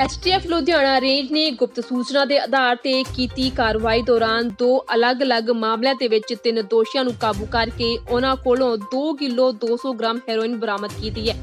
STF Ludhiana range ਨੇ ਗੁਪਤ ਸੂਚਨਾ ਦੇ ਆਧਾਰ ਤੇ ਕੀਤੀ ਕਾਰਵਾਈ ਦੌਰਾਨ ਦੋ ਅਲੱਗ-ਅਲੱਗ ਮਾਮਲਿਆਂ ਦੇ ਵਿੱਚ ਤਿੰਨ ਦੋਸ਼ੀਆਂ ਨੂੰ ਕਾਬੂ ਕਰਕੇ ਉਹਨਾਂ ਕੋਲੋਂ 2 ਕਿਲੋ 200 ਗ੍ਰਾਮ ਹੈਰੋਇਨ ਬਰਾਮਦ ਕੀਤੀ ਹੈ।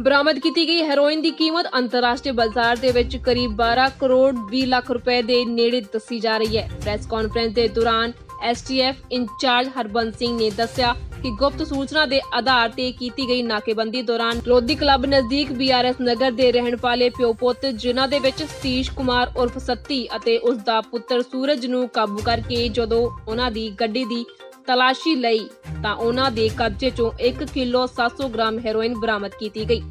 ਬਰਾਮਦ ਕੀਤੀ ਗਈ ਹੈਰੋਇਨ ਦੀ ਕੀਮਤ ਅੰਤਰਰਾਸ਼ਟਰੀ ਬਾਜ਼ਾਰ ਦੇ ਵਿੱਚ ਕਰੀਬ 12 ਕਰੋੜ 20 ਲੱਖ ਰੁਪਏ ਦੇ ਨੇੜੇ ਦੱਸੀ ਜਾ ਰਹੀ ਹੈ। ਪ੍ਰੈਸ ਕਾਨਫਰੰਸ ਦੇ ਦੌਰਾਨ ਐਸਟੀਐਫ ਇੰਚਾਰਜ ਹਰਬੰਸ ਸਿੰਘ ਨੇ ਦੱਸਿਆ ਕਿ ਗੁਪਤ ਸੂਚਨਾ ਦੇ ਆਧਾਰ ਤੇ ਕੀਤੀ ਗਈ ਨਾਕੇਬੰਦੀ ਦੌਰਾਨ ਲੋਧੀ ਕਲੱਬ ਨਜ਼ਦੀਕ ਬੀਆਰਐਸ ਨਗਰ ਦੇ ਰਹਿਣ ਵਾਲੇ ਪਿਓ ਪੁੱਤ, ਜਿਨ੍ਹਾਂ ਦੇ ਵਿੱਚ ਸਤੀਸ਼ ਕੁਮਾਰ ਉਰਫ ਸੱਤੀ ਅਤੇ ਉਸ ਦਾ ਪੁੱਤਰ ਸੂਰਜ ਨੂੰ ਕਾਬੂ ਕਰਕੇ ਜਦੋਂ ਉਹਨਾਂ ਦੀ ਗੱਡੀ ਦੀ ਤਲਾਸ਼ੀ ਲਈ, ਤਾਂ ਉਹਨਾਂ ਦੇ ਕਬਜ਼ੇ ਚੋਂ 1 ਕਿਲੋ 700 ਗ੍ਰਾਮ ਹੈਰੋਇਨ ਬਰਾਮਦ ਕੀਤੀ ਗਈ।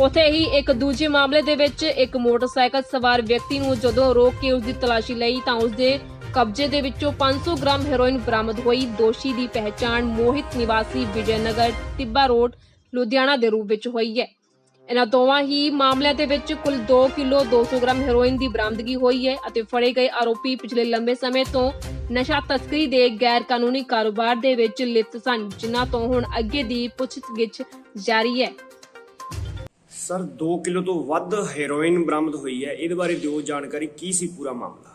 ਉਥੇ ਹੀ ਇੱਕ ਦੂਜੇ ਮਾਮਲੇ ਦੇ ਵਿੱਚ ਇੱਕ ਮੋਟਰਸਾਈਕਲ ਸਵਾਰ ਵਿਅਕਤੀ ਨੂੰ ਜਦੋਂ ਰੋਕ ਕੇ ਉਸ ਦੀ ਤਲਾਸ਼ੀ ਲਈ, ਤਾਂ ਉਸ ਦੇ ਕਬਜ਼ੇ ਦੇ ਵਿੱਚੋਂ 500 ਗ੍ਰਾਮ ਹੈਰੋਇਨ ਬਰਾਮਦ ਹੋਈ। ਦੋਸ਼ੀ ਦੀ ਪਹਿਚਾਣ ਮੋਹਿਤ ਨਿਵਾਸੀ ਵਿਜੇਨਗਰ ਤਿੱਬਾ ਰੋਡ, ਲੁਧਿਆਣਾ ਦੇ ਰੂਪ ਵਿੱਚ ਹੋਈ ਹੈ। ਇਹਨਾਂ ਦੋਵਾਂ ਹੀ ਮਾਮਲਿਆਂ ਦੇ ਵਿੱਚ ਕੁੱਲ 2 ਕਿਲੋ 200 ਗ੍ਰਾਮ ਹੈਰੋਇਨ ਦੀ ਬਰਾਮਦਗੀ ਹੋਈ ਹੈ ਅਤੇ ਫੜੇ ਗਏ ਆਰੋਪੀ ਪਿਛਲੇ ਲੰਬੇ ਸਮੇਂ ਤੋਂ ਨਸ਼ਾ ਤਸਕਰੀ ਦੇ ਗੈਰ ਕਾਨੂੰਨੀ ਕਾਰੋਬਾਰ ਦੇ ਵਿੱਚ ਲਿਪਤ ਸਨ, ਜਿਨ੍ਹਾਂ ਤੋਂ ਹੁਣ ਅੱਗੇ ਦੀ ਪੁੱਛਗਿੱਛ ਜਾਰੀ ਹੈ। ਸਰ 2 ਕਿਲੋ ਤੋਂ ਵੱਧ ਹੈਰੋਇਨ ਬਰਾਮਦ ਹੋਈ ਹੈ। ਇਹਦੇ ਬਾਰੇ ਦਿਓ ਜਾਣਕਾਰੀ, ਕੀ ਸੀ ਪੂਰਾ ਮਾਮਲਾ?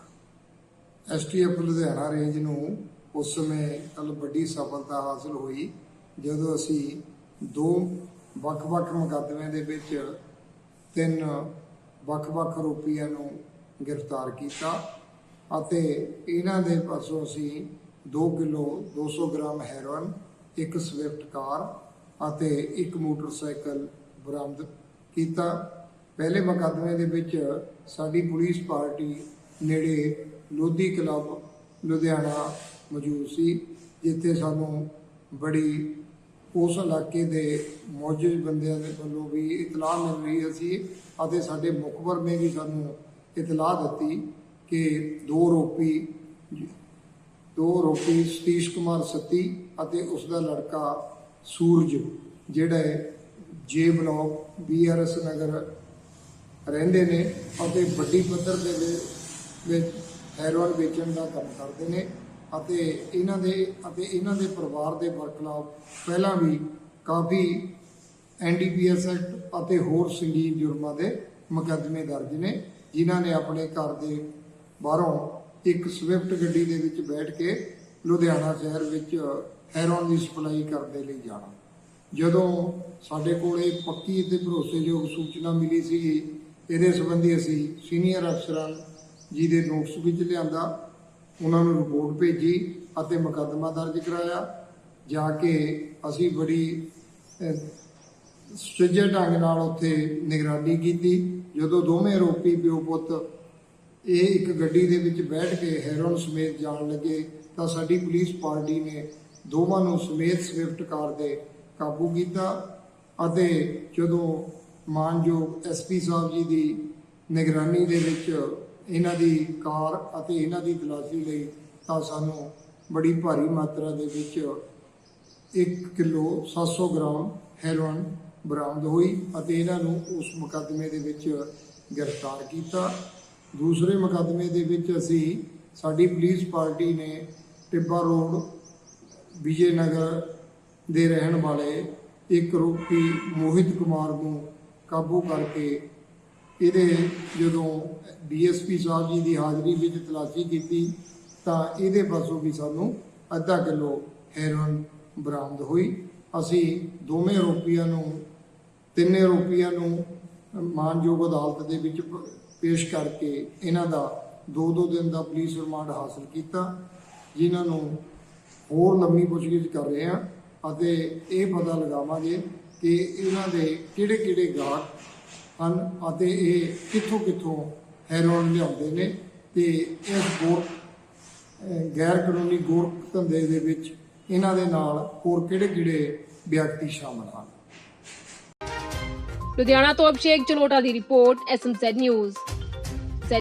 ਐਸਟੀਐਫ ਲੁਧਿਆਣਾ ਰੇਂਜ ਨੂੰ ਉਸ ਸਮੇਂ ਕੱਲ ਵੱਡੀ ਸਫਲਤਾ ਹਾਸਲ ਹੋਈ, ਜਦੋਂ ਅਸੀਂ ਦੋ ਵੱਖ-ਵੱਖ ਮੁਕੱਦਮਿਆਂ ਦੇ ਵਿੱਚ ਤਿੰਨ ਵੱਖ-ਵੱਖ ਆਰੋਪੀਆਂ ਨੂੰ ਗ੍ਰਿਫਤਾਰ ਕੀਤਾ ਅਤੇ ਇਹਨਾਂ ਦੇ ਪਾਸੋਂ ਅਸੀਂ 2 ਕਿਲੋ 200 ਗ੍ਰਾਮ ਹੈਰੋਇਨ, ਇੱਕ ਸਵਿਫਟ ਕਾਰ ਅਤੇ ਇੱਕ ਮੋਟਰਸਾਈਕਲ ਬਰਾਮਦ ਕੀਤਾ। ਪਹਿਲੇ ਮੁਕੱਦਮੇ ਦੇ ਵਿੱਚ ਸਾਡੀ ਪੁਲਿਸ ਪਾਰਟੀ ਨੇੜੇ ਲੋਧੀ ਕਲੱਬ ਲੁਧਿਆਣਾ ਮੌਜੂਦ ਸੀ, ਜਿੱਥੇ ਸਾਨੂੰ ਬੜੀ ਉਸ ਇਲਾਕੇ ਦੇ ਮੌਜੂਦ ਬੰਦਿਆਂ ਦੇ ਵੱਲੋਂ ਵੀ ਇਤਲਾਹ ਮਿਲ ਰਹੀ ਸੀ ਅਤੇ ਸਾਡੇ ਮੁਖਬਰ ਨੇ ਵੀ ਸਾਨੂੰ ਇਤਲਾਹ ਦਿੱਤੀ ਕਿ ਦੋ ਰੋਪੀ ਦੋ ਰੋਪੀ ਸਤੀਸ਼ ਕੁਮਾਰ ਸੱਤੀ ਅਤੇ ਉਸ ਦਾ ਲੜਕਾ ਸੂਰਜ, ਜਿਹੜਾ ਹੈ ਜੇ ਬਲਾਕ ਬੀਆਰਐਸ ਨਗਰ ਰਹਿੰਦੇ ਨੇ ਅਤੇ ਵੱਡੀ ਪੱਧਰ ਦੇ ਵਿੱਚ ਹੈਰੋਇਨ ਵੇਚਣ ਦਾ ਕੰਮ ਕਰਦੇ ਨੇ ਅਤੇ ਇਹਨਾਂ ਦੇ ਅਤੇ ਇਹਨਾਂ ਦੇ ਪਰਿਵਾਰ ਦੇ ਵਰਖਲਾਫ ਪਹਿਲਾਂ ਵੀ ਕਾਫੀ ਐਨਡੀਪੀਐਸ ਐਕਟ ਅਤੇ ਹੋਰ ਸੰਗੀਨ ਜੁਰਮਾਂ ਦੇ ਮੁਕੱਦਮੇ ਦਰਜ ਨੇ, ਜਿਨ੍ਹਾਂ ਨੇ ਆਪਣੇ ਘਰ ਦੇ ਬਾਹਰੋਂ ਇੱਕ ਸਵਿਫਟ ਗੱਡੀ ਦੇ ਵਿੱਚ ਬੈਠ ਕੇ ਲੁਧਿਆਣਾ ਸ਼ਹਿਰ ਵਿੱਚ ਹੈਰੋਇਨ ਦੀ ਸਪਲਾਈ ਕਰਨ ਦੇ ਲਈ ਜਾਣਾ। ਜਦੋਂ ਸਾਡੇ ਕੋਲ ਇਹ ਪੱਕੀ ਅਤੇ ਭਰੋਸੇਯੋਗ ਸੂਚਨਾ ਮਿਲੀ ਸੀ, ਇਹਦੇ ਸੰਬੰਧੀ ਅਸੀਂ ਸੀਨੀਅਰ ਅਫਸਰਾਂ ਜੀ ਦੇ ਨੋਟਿਸ ਵਿੱਚ ਲਿਆਂਦਾ, ਉਹਨਾਂ ਨੂੰ ਰਿਪੋਰਟ ਭੇਜੀ ਅਤੇ ਮੁਕੱਦਮਾ ਦਰਜ ਕਰਾਇਆ, ਜਾ ਕੇ ਅਸੀਂ ਬੜੀ ਸੁਚੱਜੇ ਢੰਗ ਨਾਲ ਉੱਥੇ ਨਿਗਰਾਨੀ ਕੀਤੀ। ਜਦੋਂ ਦੋਵੇਂ ਆਰੋਪੀ ਪਿਓ ਪੁੱਤ ਇਹ ਇੱਕ ਗੱਡੀ ਦੇ ਵਿੱਚ ਬੈਠ ਕੇ ਹੈਰੋਨ ਸਮੇਤ ਜਾਣ ਲੱਗੇ, ਤਾਂ ਸਾਡੀ ਪੁਲਿਸ ਪਾਰਟੀ ਨੇ ਦੋਵਾਂ ਨੂੰ ਸਮੇਤ ਸਵਿਫਟ ਕਾਰ ਦੇ ਕਾਬੂ ਕੀਤਾ ਅਤੇ ਜਦੋਂ ਮਾਨਯੋਗ ਐਸਪੀ ਸਾਹਿਬ ਜੀ ਦੀ ਨਿਗਰਾਨੀ ਦੇ ਵਿੱਚ ਇਹਨਾਂ ਦੀ ਕਾਰ ਅਤੇ ਇਹਨਾਂ ਦੀ ਤਲਾਸ਼ੀ ਲਈ ਤਾਂ ਸਾਨੂੰ ਬੜੀ ਭਾਰੀ ਮਾਤਰਾ ਦੇ ਵਿੱਚ 1 ਕਿਲੋ 700 ਗ੍ਰਾਮ ਹੈਰੋਇਨ ਬਰਾਮਦ ਹੋਈ ਅਤੇ ਇਹਨਾਂ ਨੂੰ ਉਸ ਮੁਕੱਦਮੇ ਦੇ ਵਿੱਚ ਗ੍ਰਿਫਤਾਰ ਕੀਤਾ। ਦੂਸਰੇ ਮੁਕੱਦਮੇ ਦੇ ਵਿੱਚ ਅਸੀਂ ਸਾਡੀ ਪੁਲਿਸ ਪਾਰਟੀ ਨੇ ਟਿੱਬਾ ਰੋਡ ਵਿਜੇ ਨਗਰ ਦੇ ਰਹਿਣ ਵਾਲੇ ਇੱਕ ਰੋਪੀ ਮੋਹਿਤ ਕੁਮਾਰ ਨੂੰ ਕਾਬੂ ਕਰਕੇ ਇਹਦੇ ਜਦੋਂ ਡੀਐਸਪੀ ਸਾਹਿਬ ਜੀ ਦੀ ਹਾਜ਼ਰੀ ਵਿੱਚ ਤਲਾਸ਼ੀ ਕੀਤੀ, ਤਾਂ ਇਹਦੇ ਪਾਸੋਂ ਵੀ ਸਾਨੂੰ ਅੱਧਾ ਕਿਲੋ ਹੈਰੋਇਨ ਬਰਾਮਦ ਹੋਈ। ਅਸੀਂ ਦੋਵੇਂ ਆਰੋਪੀਆਂ ਨੂੰ, ਤਿੰਨੇ ਆਰੋਪੀਆਂ ਨੂੰ ਮਾਨਯੋਗ ਅਦਾਲਤ ਦੇ ਵਿੱਚ ਪੇਸ਼ ਕਰਕੇ ਇਹਨਾਂ ਦਾ ਦੋ ਦੋ ਦਿਨ ਦਾ ਪੁਲਿਸ ਰਿਮਾਂਡ ਹਾਸਲ ਕੀਤਾ, ਜਿਨ੍ਹਾਂ ਨੂੰ ਹੋਰ ਲੰਮੀ ਪੁੱਛਗਿੱਛ ਕਰ ਰਹੇ ਹਾਂ ਅਤੇ ਇਹ ਪਤਾ ਲਗਾਵਾਂਗੇ ਕਿ ਇਹਨਾਂ ਦੇ ਕਿਹੜੇ ਕਿਹੜੇ ਗਾਹਕ ਹਨ ਅਤੇ ਇਹ ਕਿੱਥੋਂ ਕਿੱਥੋਂ ਹੈਰੋਇਨ ਲਿਆਉਂਦੇ ਨੇ ਤੇ ਇਸ ਗੋਰ ਗੈਰ ਕਾਨੂੰਨੀ ਗੋਰ ਧੰਦੇ ਦੇ ਵਿੱਚ ਇਹਨਾਂ ਦੇ ਨਾਲ ਹੋਰ ਕਿਹੜੇ ਕਿਹੜੇ ਵਿਅਕਤੀ ਸ਼ਾਮਲ ਹਨ? ਲੁਧਿਆਣਾ ਤੋਂ ਅਭਿਸ਼ੇਕ ਚਲੋਟਾ ਦੀ ਰਿਪੋਰਟ ਐਸਐਮਜ਼ੈਡ ਨਿਊਜ਼